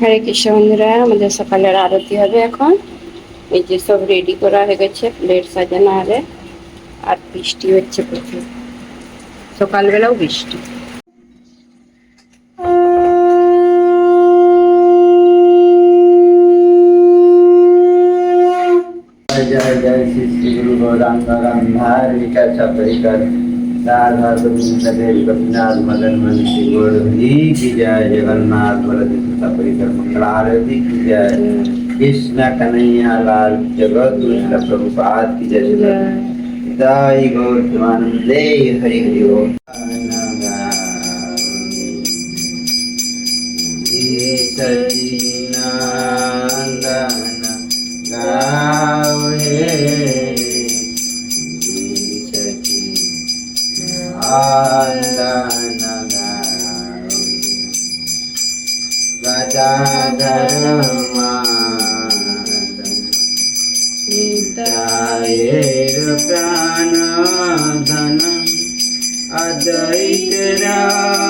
হরে কৃষ্ণ বন্ধুরা আমাদের সকালের আরতি হবে এখন। এই যে সব রেডি করা হয়ে গেছে, প্লেট সাজানো হবে, আর বৃষ্টি হচ্ছে প্রচুর। সকালবেলাও বৃষ্টি। জয় জয় শ্রী শ্রী গুরু গৌরাঙ্গ राधा गोविंद देव गोपीनाथ मदन की जय जगन्नाथ कन्हैया लाल जगत प्रभुपाद की जय जय गौर प्रेमानंदे हरि Yeah.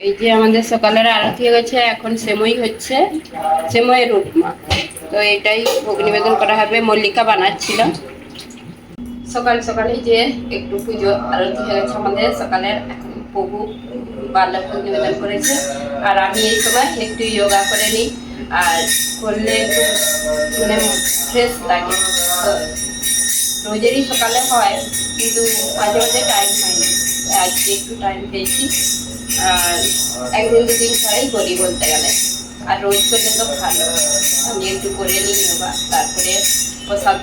এই যে আমাদের সকালের আরতি হয়ে গেছে এখন সেমই হচ্ছে সেমইয়ের উপমা। তো এটাই ভোগ নিবেদন করা হবে, মল্লিকা বানাচ্ছিল। সকাল সকালে যে একটু পুজো আরতি হয়ে আমাদের সকালের এখন প্রভু বাল্যক নিবেদন করেছে। আর আমি এই সময় একটু যোগা করে নিই। আর করলে মানে ফ্রেশ লাগে। তো রোজেরই সকালে হয়, কিন্তু মাঝে মাঝে টাইম হয়নি আজকে একটু টাইম পেয়েছি। আর একদিন দুদিন ছাড়াই করি বলতে গেলে। আর রোজ করলে তো ভালো। আমি একটু করে নিই যোগা তারপরে প্রসাদ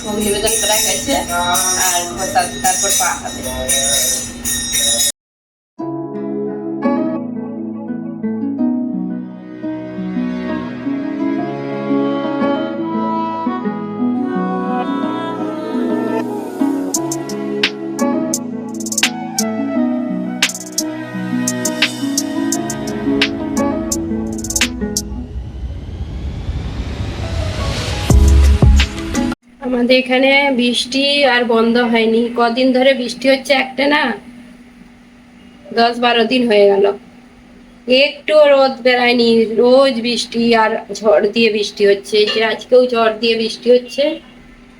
ভোগ নিবেদন করা গেছে আর প্রসাদ তারপর পা হবে আমাদের এখানে বৃষ্টি আর বন্ধ হয়নি। কদিন ধরে বৃষ্টি হচ্ছে একটা না? দশ বারো দিন হয়ে গেল। একটু রোদ বেড়ায়নি, রোজ বৃষ্টি আর ঝড় দিয়ে বৃষ্টি হচ্ছে। যে আজকেও ঝড় দিয়ে বৃষ্টি হচ্ছে।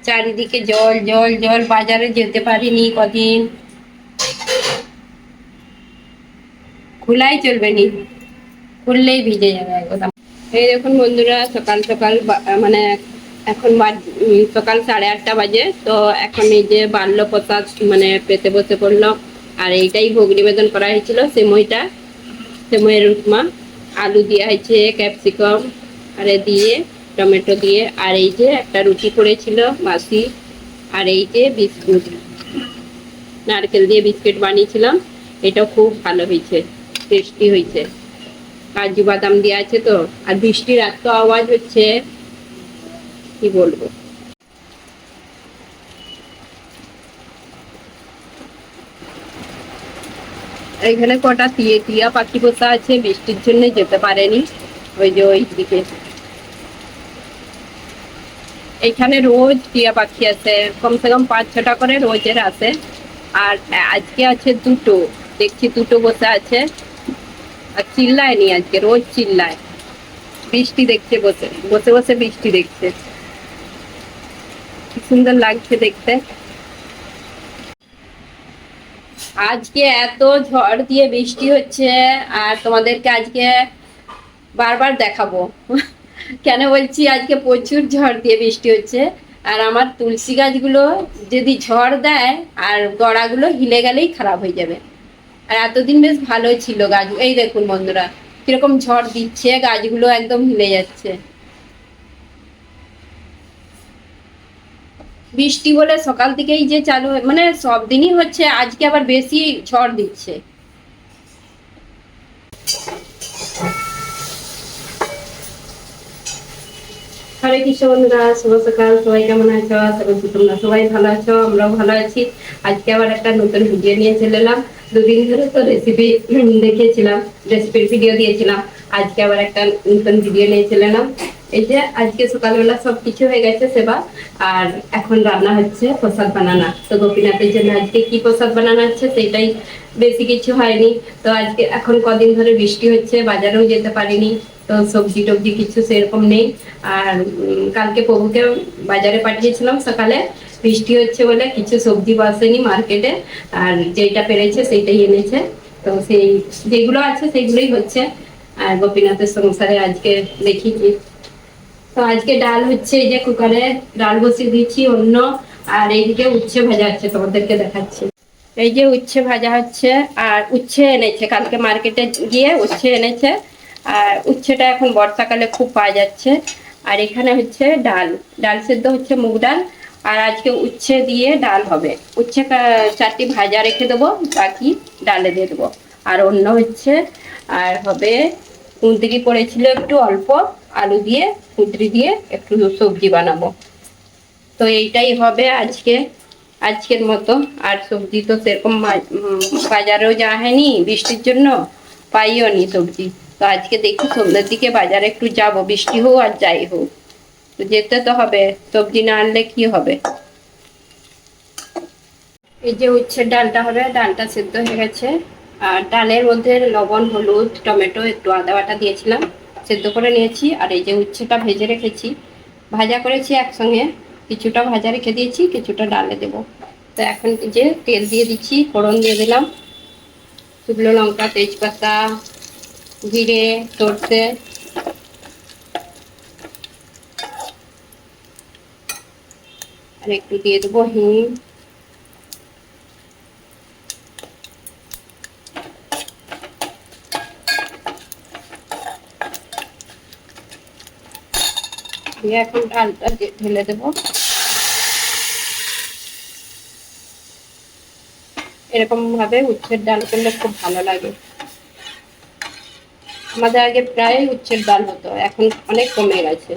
চারিদিকে জল জল জল, বাজারে যেতে পারিনি কদিন। খোলাই চলবে নি। খুললেই ভিজে যাবে একদম। এই দেখুন বন্ধুরা, সকাল সকাল মানে এখন সকাল সাড়ে আটটা বাজে, তো এখন এই যে বাল্য প্রসাদ মানে পেতে বসে পড়ল। আর এইটাই ভোগ নিবেদন করা হয়েছিল সেমইটা সেমইয়ের উপমা। আলু দেওয়া হয়েছে, ক্যাপসিকাম, আর দিয়ে টমেটো দিয়ে। আর এই যে একটা রুটি করেছিল মাসি, আর এই যে বিস্কুট। নারকেল দিয়ে বিস্কুট বানিয়েছিলাম। এটা খুব ভালো হয়েছে টেস্টি হয়েছে। কাজু বাদাম দেওয়া আছে তো। আর বৃষ্টির এত আওয়াজ হচ্ছে। কি বলব? এখানে কটা টিয়ে টিয়া পাখি বসা আছে, বৃষ্টির জন্য যেতে পারেনি। ওই যে ওই দিকে এখানে রোজ টিয়া পাখি আছে কমসে কম পাঁচ ছটা করে রোজের আছে আর আজকে আছে দুটো, দেখছি দুটো বসে আছে। আর চিল্লায়নি আজকে, রোজ চিল্লায়। বৃষ্টি দেখছে বসে বসে বসে বৃষ্টি দেখছে। সুন্দর লাগছে দেখতে। আজকে এত ঝড় দিয়ে বৃষ্টি হচ্ছে, আর তোমাদেরকে আজকে বারবার দেখাবো। কেন বলছি, আজকে প্রচুর ঝড় দিয়ে বৃষ্টি হচ্ছে, আর আমার তুলসী গাছগুলো যদি ঝড় দেয়, আর গড়াগুলো হিলে গেলেই খারাপ হয়ে যাবে। আর এতদিন বেশ ভালো ছিল গাছ এই দেখুন বন্ধুরা, কীরকম ঝড় দিচ্ছে, গাছগুলো একদম হিলে যাচ্ছে। বৃষ্টি বলে সকাল থেকেই যে চালু মানে সব দিনই হচ্ছে, আজকে আবার বেশি ঝড় দিচ্ছে। হরে কৃষ্ণ বন্ধুরা, শুভ সকাল। সবাই কেমন আছো? আশা করছি তোমরা সবাই ভালো আছো, আমরাও ভালো আছি। আজকে আবার একটা নতুন ভিডিও নিয়ে চলে এলাম। দুদিন ধরে তো রেসিপি দেখিয়েছিলাম রেসিপির ভিডিও দিয়েছিলাম। আজকে আবার একটা নতুন ভিডিও নিয়ে চলে এলাম। এই যে আজকে সকালবেলা সব কিছু হয়ে গেছে সেবা, আর এখন রান্না হচ্ছে প্রসাদ বানানা। তো গোপীনাথের জন্য আজকে কি প্রসাদ বানানো হচ্ছে সেটাই বেশি কিছু হয়নি। তো আজকে এখন কদিন ধরে বৃষ্টি হচ্ছে, বাজারেও যেতে পারিনি, তো সবজি টবজি কিছু সেরকম নেই। আর কালকে প্রভুকে বাজারে পাঠিয়েছিলাম সকালে, বৃষ্টি হচ্ছে বলে কিছু সবজি বসেনি মার্কেটে, আর যেটা পেরেছে সেইটাই এনেছে। তো সেই, যেগুলো আছে সেগুলোই হচ্ছে। আর গোপীনাথের সংসারে আজকে দেখি কি তো আজকে ডাল হচ্ছে এই যে কুকারে, ডাল বসিয়ে দিয়েছি অন্য আর এইদিকে উচ্ছে ভাজা হচ্ছে, তোমাদেরকে দেখাচ্ছি। এই যে উচ্ছে ভাজা হচ্ছে, আর উচ্ছে এনেছে, কালকে মার্কেটে গিয়ে উচ্ছে এনেছে, আর উচ্ছেটা এখন বর্ষাকালে খুব পাওয়া যাচ্ছে। আর এখানে হচ্ছে ডাল ডাল সেদ্ধ হচ্ছে মুগ ডাল, আর আজকে উচ্ছে দিয়ে ডাল হবে। উচ্ছে চারটি ভাজা রেখে দেবো, বাকি ডালে দিয়ে দেবো। আর অন্য হচ্ছে, আর হবে, কুঁদরি পড়েছিল একটু অল্প আলু দিয়ে কুঁদরি দিয়ে একটু সবজি বানাবো। তো এইটাই হবে আজকে। আজকের মতো আর সবজি তো সেরকম বাজারেও যাওয়া হয়নি বৃষ্টির জন্য, পাইও নি সবজি। তো আজকে দেখি সন্ধ্যের দিকে বাজারে একটু যাব, বৃষ্টি হোক আর যাই হোক। তো যেতে তো হবে, সবজি না আনলে কি হবে? এই যে উচ্ছের ডালটা হবে, ডালটা সেদ্ধ হয়ে গেছে। আর ডালের মধ্যে লবণ, হলুদ, টমেটো, একটু আদা বাটা দিয়েছিলাম। সেদ্ধ করে নিয়েছি, আর এই যে উচ্ছেটা ভেজে রেখেছি, ভাজা করেছি একসঙ্গে, কিছুটা ভাজা রেখে দিয়েছি, কিছুটা ডালে দেব। তো এখন যে তেল দিয়ে দিচ্ছি, ফোড়ন দিয়ে দিলাম। শুকনো লঙ্কা, তেজপাতা, জিরে, সর্ষে। আর একটু দিয়ে দেবো হিং। ঢেলে দেবো। এরকম ভাবে উচ্ছের ডাল করলে খুব ভালো লাগে। আমাদের আগে প্রায় উচ্ছের ডাল হতো, এখন অনেক কমে গেছে।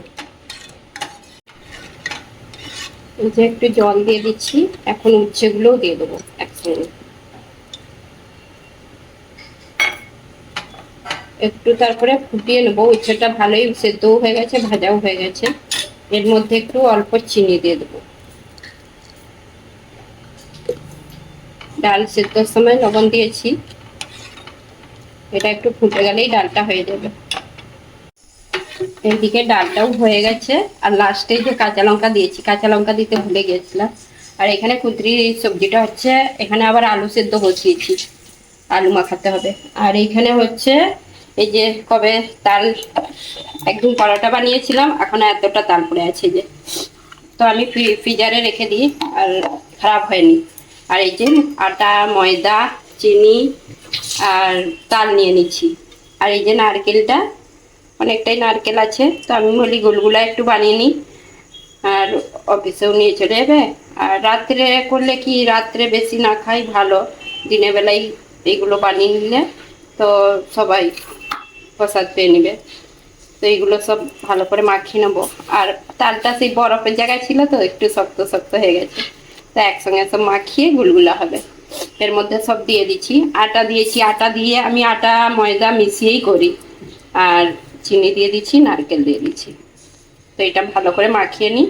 যে একটু জল দিয়ে দিচ্ছি, এখন উচ্ছেগুলোও দিয়ে দেবো একসঙ্গে একটু তারপরে ফুটিয়ে নেব, উচ্ছেটা ভালোই সেদ্ধও হয়ে গেছে, ভাজাও হয়ে গেছে। এর মধ্যে একটু অল্প চিনি দিয়ে দেবো। ডাল সেদ্ধর সময় লবণ দিয়েছি। এটা একটু ফুটে গেলেই ডালটা হয়ে যাবে। এইদিকে ডালটাও হয়ে গেছে, আর লাস্টে যে কাঁচা লঙ্কা দিয়েছি, কাঁচা লঙ্কা দিতে ভুলে গিয়েছিলাম। আর এখানে কুদরি সবজিটা হচ্ছে, এখানে আবার আলু সেদ্ধ বসিয়েছি। আলু মাখাতে হবে। আর এইখানে হচ্ছে এই যে কবে তাল একদিন পরোটা বানিয়েছিলাম, এখন এতটা তাল পড়ে আছে যে। তো আমি ফ্রি- ফ্রিজারে রেখে দিই, আর খারাপ হয়নি। আর এই যে আটা, ময়দা, চিনি, আর তাল নিয়ে নিচ্ছি। আর এই যে নারকেলটা, অনেকটাই নারকেল আছে, তো আমি বলি গোলগুলা একটু বানিয়ে নিই। আর অফিসেও নিয়ে চলে যাবে। আর রাত্রে করলে কি, রাত্রে বেশি না খাই, ভালো। দিনের বেলায় এইগুলো বানিয়ে নিলে তো সবাই প্রসাদ পেয়ে নেবে। তো এইগুলো সব ভালো করে মাখিয়ে নেব। আর তালটা সেই বরফের জায়গায় ছিল তো, একটু শক্ত শক্ত হয়ে গেছে। তো একসঙ্গে সব মাখিয়ে গুলগুলা হবে। এর মধ্যে সব দিয়ে দিচ্ছি। আটা দিয়েছি। আটা দিয়ে আমি আটা, ময়দা মিশিয়েই করি। আর চিনি দিয়ে দিচ্ছি, নারকেল দিয়ে দিচ্ছি। তো এটা ভালো করে মাখিয়ে নিই।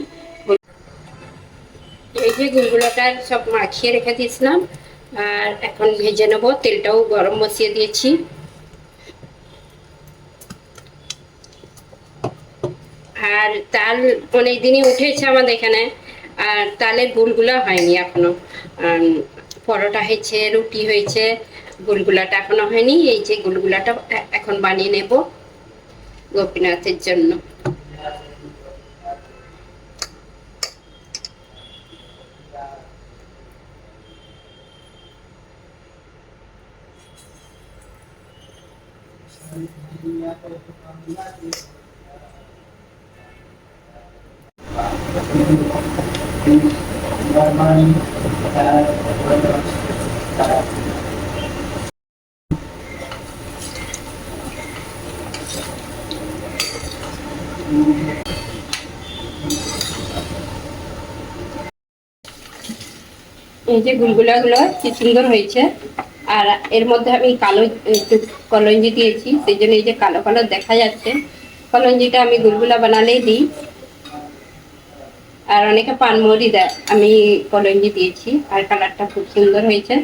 এই যে গুলগুলোটা সব মাখিয়ে রেখে দিয়েছিলাম। আর এখন ভেজে নেব। তেলটাও গরম বসিয়ে দিয়েছি। আর তাল অনেক দিনই উঠেছে আমাদের এখানে, আর তালের গুলগুলা হয়নি এখনও। পরোটা হয়েছে, রুটি হয়েছে গুলগুলাটা এখনও হয়নি। এই যে গুলগুলাটা এখন বানিয়ে নেব গোপীনাথের জন্য। এই যে গুলগুলাগুলো কি সুন্দর হয়েছে। আর এর মধ্যে আমি কালো, একটু কলঞ্জি দিয়েছি, সেই জন্য এই যে কালো কালো দেখা যাচ্ছে। কলঞ্জিটা আমি গুলগুলা বানালেই দিই। আর অনেকে পানমরি দেয়। আমি কলঞ্জি দিয়েছি আর কালারটা খুব সুন্দর হয়েছে।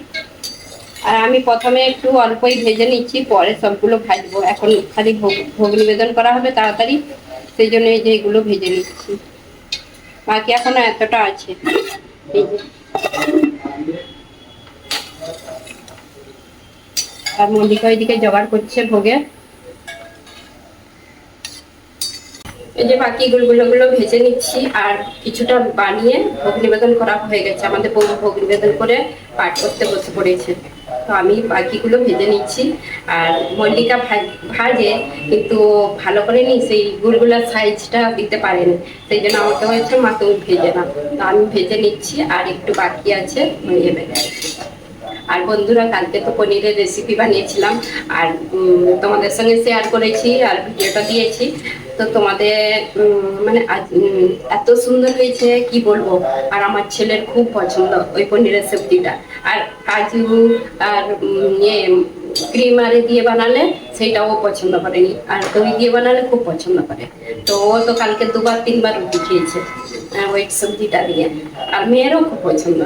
আর আমি প্রথমে একটু অল্পই ভেজে নিচ্ছি, পরে সবগুলো ভাজবো। এখন খালি ভোগ ভোগ নিবেদন করা হবে তাড়াতাড়ি। সেই জন্য এই যে এগুলো ভেজে নিচ্ছি। বাকি এখনও এতটা আছে। আর মল্লিকা ওইদিকে জোগাড় করছে ভোগে। এই যে বাকি গুলগুলো গুলো ভেজে নিচ্ছি আর কিছুটা বানিয়ে ভোগ নিবেদন করা হয়ে গেছে। আমাদের বউ ভোগ নিবেদন করে পাঠ করতে বসে পড়েছে। তো আমি বাকিগুলো ভেজে নিচ্ছি। আর মল্লিকা ভাজে কিন্তু ভালো করে নি, সেই গুলগুলার সাইজটা দিতে পারেনি। সেই জন্য আমাকে হয়েছে মা ভেজে না তো আমি ভেজে নিচ্ছি আর একটু বাকি আছে হয়ে যাবে আর বন্ধুরা, কালকে তো পনিরের রেসিপি বানিয়েছিলাম। আর তোমাদের সঙ্গে শেয়ার করেছি আর ভিডিওটা দিয়েছি। তো তোমাদের মানে এত সুন্দর হয়েছে, কি বলব? আর আমার ছেলের খুব পছন্দ ওই পনিরের সবজিটা। আর কাজু আর ইয়ে ক্রিম আরে দিয়ে বানালে সেটাও পছন্দ করেনি। আর দই দিয়ে বানালে খুব পছন্দ করে। তো ও তো কালকে দুবার, তিনবার রুটি খেয়েছে ওই সবজিটা দিয়ে। আর মেয়েরও খুব পছন্দ।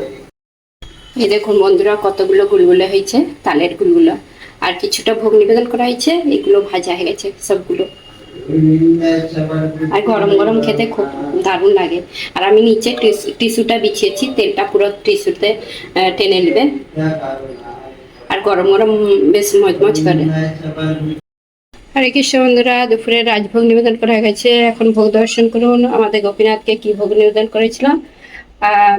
এই দেখুন বন্ধুরা, কতগুলো গুলগুলো হয়েছে, তালের গুলগুলো। আর কিছুটা ভোগ নিবেদন করা হয়েছে, এগুলো ভাজা হয়ে গেছে সবগুলো। আর গরম গরম খেতে খুব দারুণ লাগে। আর আমি নিচে টিস্যু- টিস্যুটা বিছিয়েছি, তেলটা পুরো টিস্যুতে টেনে নেবে। আর গরম গরম বেশ মজমজ করে। হরে কৃষ্ণ বন্ধুরা, দুপুরে রাজভোগ নিবেদন করা হয়ে গেছে। এখন ভোগ দর্শন করুন। আমাদের গোপীনাথকে কি ভোগ নিবেদন করেছিলাম?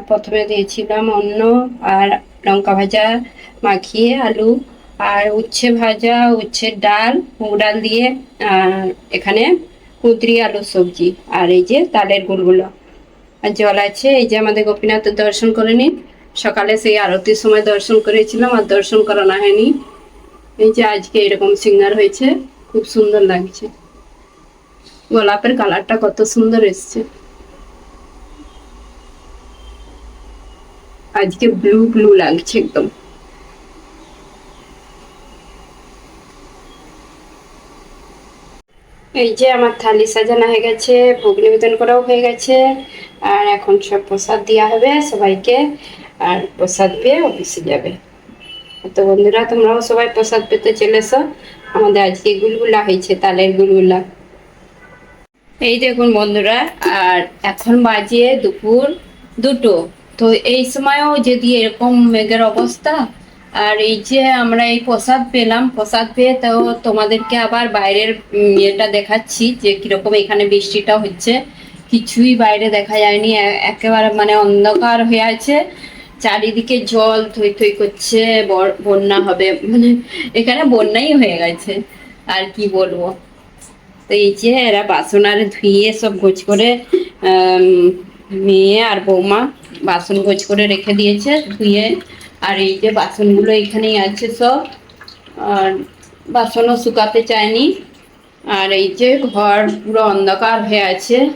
প্রথমে দিয়েছিলাম অন্ন আর লঙ্কা ভাজা মাখিয়ে আলু আর উচ্ছে ভাজা, উচ্ছের ডাল, মুগ ডাল দিয়ে আর এখানে কুঁদরি আলুর সবজি আর এই যে তালের গুলগুলো আর জল আছে, এই যে আমাদের গোপীনাথের দর্শন করে নিন। সকালে সেই আরতির সময় দর্শন করেছিলাম, আর দর্শন করানো হয়নি। এই যে আজকে এরকম সিঙ্গার হয়েছে, খুব সুন্দর লাগছে। গোলাপের কালারটা কত সুন্দর এসছে। আজকে ব্লু ব্লু লাগছে একদম। এই যে আমার থালি সাজানো হয়ে গেছে, ভোগ নিবেদন করাও হয়ে গেছে, আর এখন সব প্রসাদ দেওয়া হবে সবাইকে, আর প্রসাদ পেয়ে অফিসে যাবে। তো বন্ধুরা, তোমরাও সবাই প্রসাদ পেতে চলে এসো আমাদের আজকে গুলগুলা হয়েছে, তালের গুলগুলা। এই দেখুন বন্ধুরা, আর এখন বাজে দুপুর দুটো। তো এই সময়ও যদি এরকম মেঘের অবস্থা, আর এই যে আমরা এই প্রসাদ পেলাম, প্রসাদ পেয়ে তো তোমাদেরকে আবার বাইরের ইয়েটা দেখাচ্ছি যে কীরকম এখানে বৃষ্টিটা হচ্ছে। কিছুই বাইরে দেখা যায়নি একেবারে মানে অন্ধকার হয়ে আছে। চারিদিকে জল থই থই করছে বন্যা হবে মানে এখানে বন্যাই হয়ে গেছে, আর কি বলব। তো এই যে এরা বাসন আর ধুয়ে সব গোছ করে মেয়ে আর বৌমা বাসন গোছ করে রেখে দিয়েছে ধুয়ে। আর এই যে বাসনগুলো এখানেই আছে সব। আর বাসনও শুকাতে চায়নি। আর এই যে ঘর পুরো অন্ধকার হয়ে আছে।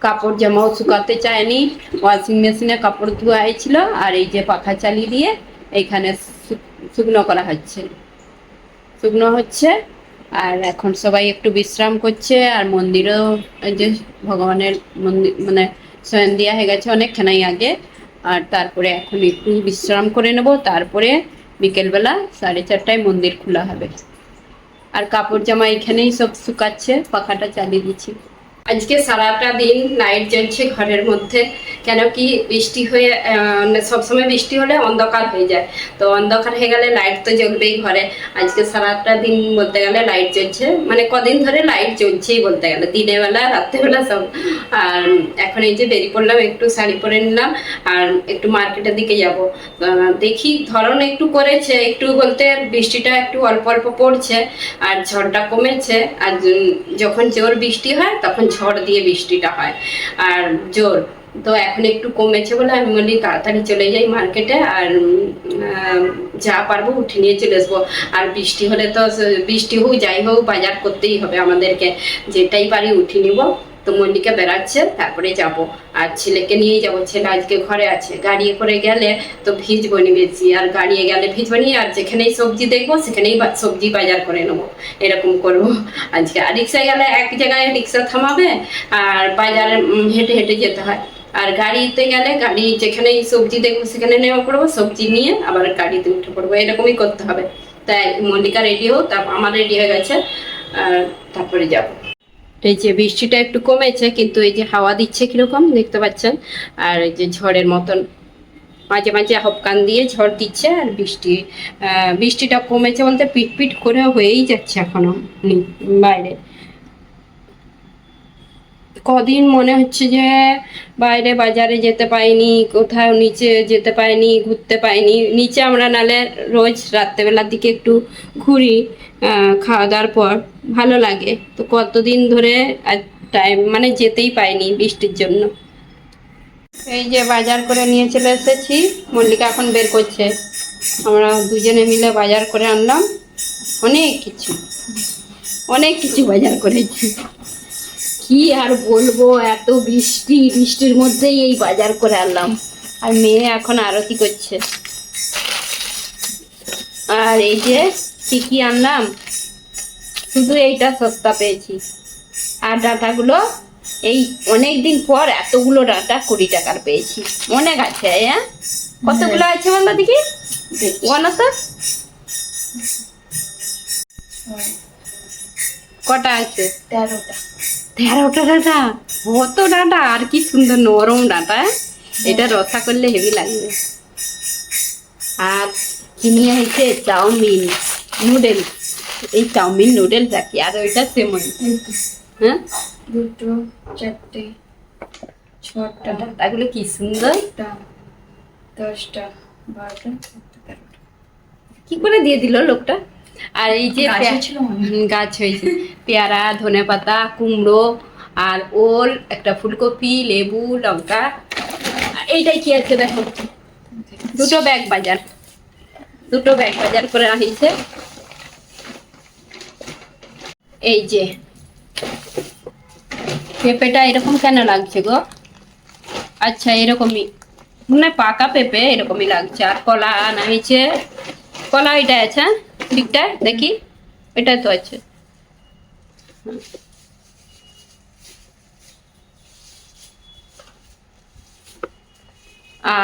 কাপড় জামাও শুকাতে চায়নি। ওয়াশিং মেশিনে কাপড় ধোয়া হয়েছিল আর এই যে পাখা চালিয়ে দিয়ে এইখানে শু- শুকনো করা হচ্ছে। শুকনো হচ্ছে। আর এখন সবাই একটু বিশ্রাম করছে, আর মন্দিরও যে ভগবানের মন্দির মানে স্বয়ং দেওয়া হয়ে গেছে অনেকখানাই আগে। আর তারপরে এখন একটু বিশ্রাম করে নেব, তারপরে বিকেলবেলা সাড়ে চারটায় মন্দির খোলা হবে। আর কাপড় জামা এখানেই সব শুকাচ্ছে, পাখাটা চালিয়ে দিচ্ছি। আজকে সারাটা দিন লাইট জ্বলছে ঘরের মধ্যে। কেন কি বৃষ্টি হয়ে আহ, সবসময় বৃষ্টি হলে অন্ধকার হয়ে যায়। তো অন্ধকার হয়ে গেলে লাইট তো জ্বলবেই ঘরে। আজকে সারাটা দিন বলতে গেলে লাইট জ্বলছে। মানে কদিন ধরে লাইট জ্বলছেই বলতে গেলে। দিনের বেলা রাত্রেবেলা সব। আর এখন এই যে বেরিয়ে পড়লাম একটু শাড়ি পরে নিলাম আর একটু মার্কেটের দিকে যাব। দেখি ধরন একটু করেছে একটু বলতে বৃষ্টিটা একটু অল্প অল্প পড়ছে আর ঝড়টা কমেছে। আর যখন জোর বৃষ্টি হয় তখন ঝড় দিয়ে বৃষ্টিটা হয়। আর জোর, তো এখন একটু কমেছে বলে আমি মনে তাড়াতাড়ি চলে যাই মার্কেটে আর যা পারব উঠে নিয়ে চলে আসব। আর বৃষ্টি হলে তো, বৃষ্টি হোক, যাই হোক, বাজার করতেই হবে আমাদেরকে। যেটাই পারি উঠে নিব। তো মল্লিকা বেড়াচ্ছে, তারপরে যাব। আর ছেলেকে নিয়েই যাব, ছেলে আজকে ঘরে আছে। গাড়ি করে গেলে তো ভিজবো নি বেশি, আর গাড়িয়ে গেলে ভিজবো নি আর যেখানেই সবজি দেখব, সেখানেই সবজি বাজার করে নেব। এরকম করব আজকে। আর রিক্সায় গেলে এক জায়গায় রিক্সা থামাবে, আর বাজারে হেঁটে হেঁটে যেতে হয়। আর গাড়িতে গেলে গাড়ি যেখানেই সবজি দেখব, সেখানে নেওয়া পড়ব সবজি নিয়ে আবার গাড়িতে উঠে পড়ব। এরকমই করতে হবে। তাই মল্লিকা রেডি হোক তারপর আমার রেডি হয়ে গেছে, আর তারপরে যাব। এই যে বৃষ্টিটা একটু কমেছে, কিন্তু এই যে হাওয়া দিচ্ছে কীরকম দেখতে পাচ্ছেন? আর এই যে ঝড়ের মতন মাঝে মাঝে হপকান দিয়ে ঝড় দিচ্ছে আর বৃষ্টি বৃষ্টিটা কমেছে বলতে পিটপিট পিট করে হয়েই যাচ্ছে এখনও বাইরে। কদিন মনে হচ্ছে যে বাইরে বাজারে যেতে পাইনি, কোথাও নিচে যেতে পাইনি, ঘুরতে পাইনি। নিচে আমরা নালে রোজ রাত্রেবেলার দিকে একটু ঘুরি খাওয়া দাওয়ার পর। ভালো লাগে। তো কতদিন ধরে টাইম মানে যেতেই পাইনি বৃষ্টির জন্য। এই যে বাজার করে নিয়ে চলে এসেছি, মল্লিকা এখন বের করছে। আমরা দুজনে মিলে বাজার করে আনলাম। অনেক কিছু। অনেক কিছু বাজার করেছি। কি আর বলব? এত বৃষ্টি, বৃষ্টির মধ্যেই এই বাজার করে আনলাম। আর মেয়ে এখন আরতি করছে। আর এই যে কি কি আনলাম? শুধু এইটা সস্তা পেয়েছি। আর ডাঁটাগুলো এই অনেক দিন পর এতগুলো ডাঁটা কুড়ি টাকার পেয়েছি। অনেক আছে হ্যাঁ? কতগুলো আছে বলতো দেখি? বলো কটা আছে? তেরোটা। তেরোটা ডাঁটা কত ডাঁটা আর কি সুন্দর নরম ডাঁটা এটা রসা করলে হেভি লাগবে। আর কিনে হয়েছে চাউমিন নুডলস এই চাউমিন নুডলস আর কি আর ওইটা সেমন হ্যাঁ? দুটো চারটে ছটা ডাঁটাগুলো কি সুন্দর? দশটা বারোটা কি করে দিয়ে দিল লোকটা? আর এই যে গাছে হয়েছে। পেয়ারা ধনে পাতা কুমড়ো আর ওল একটা ফুলকপি লেবু লঙ্কা। এইটাই কি আছে দেখো? দুটো ব্যাগ বাজার। দুটো ব্যাগ বাজার করে আহিছে এই যে। পেঁপেটা এরকম কেন লাগছে গো? আচ্ছা এরকমই। মানে পাকা পেঁপে এরকমই লাগছে। আর কলা আনা হয়েছে কলা এটা আছে হ্যাঁ? দিকটা দেখি। এটা তো আছে।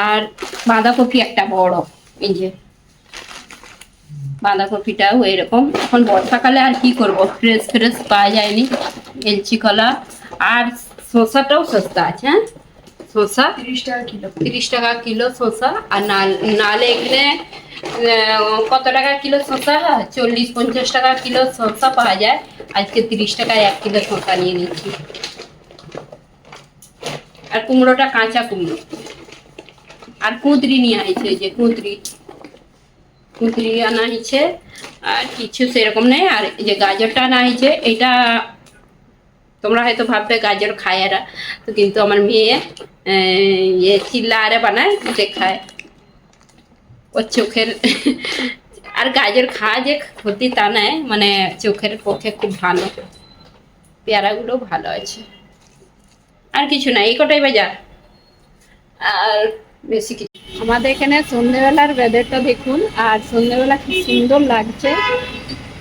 আর বাঁধাকপি একটা বড়, এই যে। বাঁধাকপিটাও এরকম। এখন বর্ষাকালে আর কি করব? ফ্রেশ ফ্রেশ পাওয়া যায়নি। এলচি কলা আর শসাটাও সস্তা আছে হ্যাঁ? শসা তিরিশ টাকা কিলো। তিরিশ টাকা কিলো শসা আর নাল এখানে কত টাকা কিলো শসা চল্লিশ পঞ্চাশ টাকা কিলো শসা পাওয়া যায়। আজকে তিরিশ টাকায় এক কিলো শসা নিয়ে নিচ্ছি। আর কুমড়োটা কাঁচা কুমড়ো। আর কুঁদরি নিয়ে এই যে কুঁদরি। কুঁদরি আনা হয়েছে আর কিছু সেরকম নেই। আর এই যে গাজরটা আনা হয়েছে এটা তোমরা হয়তো ভাববে গাজর খায় এরা। তো কিন্তু আমার মেয়ে ইয়ে চিল্লা আরে বানায়, যে খায়। ওর চোখের, আর গাজর খাওয়া যে ক্ষতি তা নয় মানে চোখের পক্ষে খুব ভালো। পেয়ারাগুলো ভালো আছে। আর কিছু না, এই কটাই বাজার। আর বেশি কিছু আমাদের এখানে সন্ধ্যেবেলার ওয়েদারটা দেখুন, আর সন্ধ্যেবেলা কি সুন্দর লাগছে।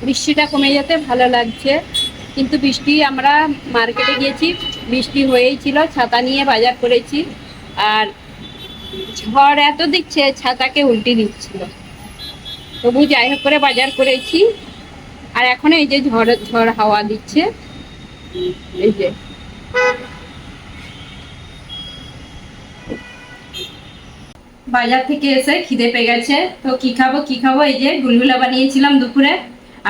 বৃষ্টিটা কমে যেতে ভালো লাগছে। কিন্তু বৃষ্টি আমরা মার্কেটে গিয়েছি, বৃষ্টি হয়েই ছিল, ছাতা নিয়ে বাজার করেছি। আর ঝড় এত দিচ্ছে, ছাতাকে উল্টে দিচ্ছিল। তবু যাই হোক করে বাজার করেছি। আর এখন এই যে ঝড় ঝড় হাওয়া দিচ্ছে, এই যে। বাজার থেকে এসে খিদে পেয়ে গেছে। তো কি খাব কি খাব? এই যে গুলগুলা বানিয়েছিলাম দুপুরে।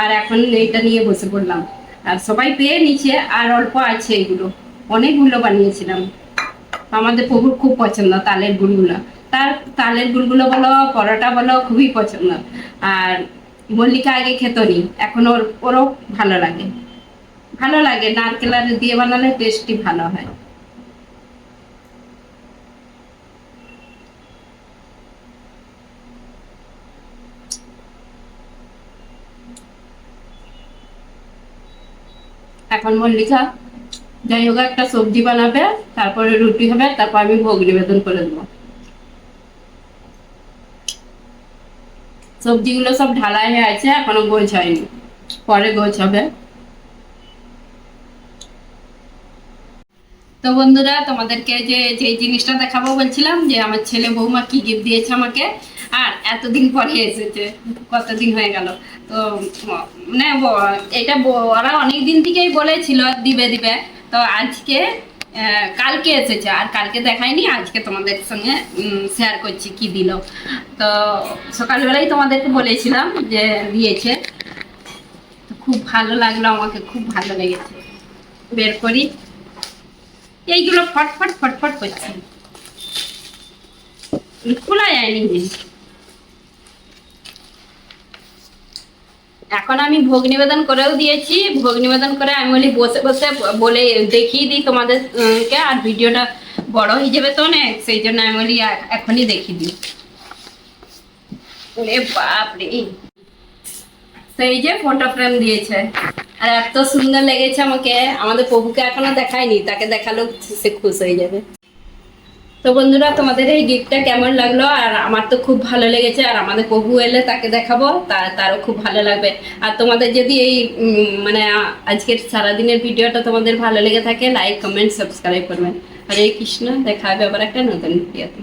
আর এখন এইটা নিয়ে বসে পড়লাম। আর সবাই পেয়ে নিচে আর অল্প আছে এগুলো। অনেকগুলো বানিয়েছিলাম। আমাদের প্রভুর খুব পছন্দ, তালের গুলগুলো তার, তালের গুলগুলো বলো, পরোটা বলো, খুবই পছন্দ। আর মল্লিকা আগে খেত নি, এখন ওর, ওরও ভালো লাগে। ভালো লাগে, নারকেল দিয়ে বানালে টেস্টই ভালো হয়। এখন মল্লিকা, যাই হোক, একটা সবজি বানাবে, তারপরে রুটি হবে, তারপর আমি ভোগ নিবেদন করে দেবো। সবজিগুলো সব ঢালাই হয়ে আছে, এখনও গোছ হয়নি। পরে গোছ হবে। তো বন্ধুরা, তোমাদেরকে যে যে জিনিসটা দেখাবো বলছিলাম, যে আমার ছেলে বৌমা কি গিফট দিয়েছে আমাকে আর এতদিন পরে এসেছে, কতদিন হয়ে গেল? তো মানে এটা ওরা অনেক দিন থেকেই বলেছিল দিবে দিবে। তো আজকে কালকে এসেছে, আর কালকে দেখায়নি, আজকে তোমাদের সঙ্গে শেয়ার করছি কি দিল। তো সকালবেলায় তোমাদেরকে বলেছিলাম যে দিয়েছে। খুব ভালো লাগল আমাকে, খুব ভালো লেগেছে। বের করি। এইগুলো ফটফট ফটফট করছে। খোলা যায়নি যে। এখন আমি ভোগ নিবেদন করেও দিয়েছি। ভোগ নিবেদন করে আমি বলি বসে বসে বলে দেখিয়ে দিই তোমাদের উম, কে আর ভিডিওটা বড় হয়ে যাবে তো অনেক। সেই জন্য আমি বলি এখনই দেখিয়ে দিই। বাপরে। সেই যে ফটো ফ্রেম দিয়েছে। আর এত সুন্দর লেগেছে আমাকে। আমাদের প্রভুকে এখনও দেখায়নি। তাকে দেখাল সে খুশ হয়ে যাবে। তো বন্ধুরা, তোমাদের এই গিফটটা কেমন লাগল? আর আমার তো খুব ভালো লেগেছে। আর আমাদের প্রভু এলে তাকে দেখাবো। তার তারও খুব ভালো লাগবে। আর তোমাদের যদি এই মানে আজকের সারাদিনের ভিডিওটা তোমাদের ভালো লেগে থাকে লাইক কমেন্ট সাবস্ক্রাইব করবেন। হরে কৃষ্ণ, দেখা হবে আবার একটা নতুন ভিডিওতে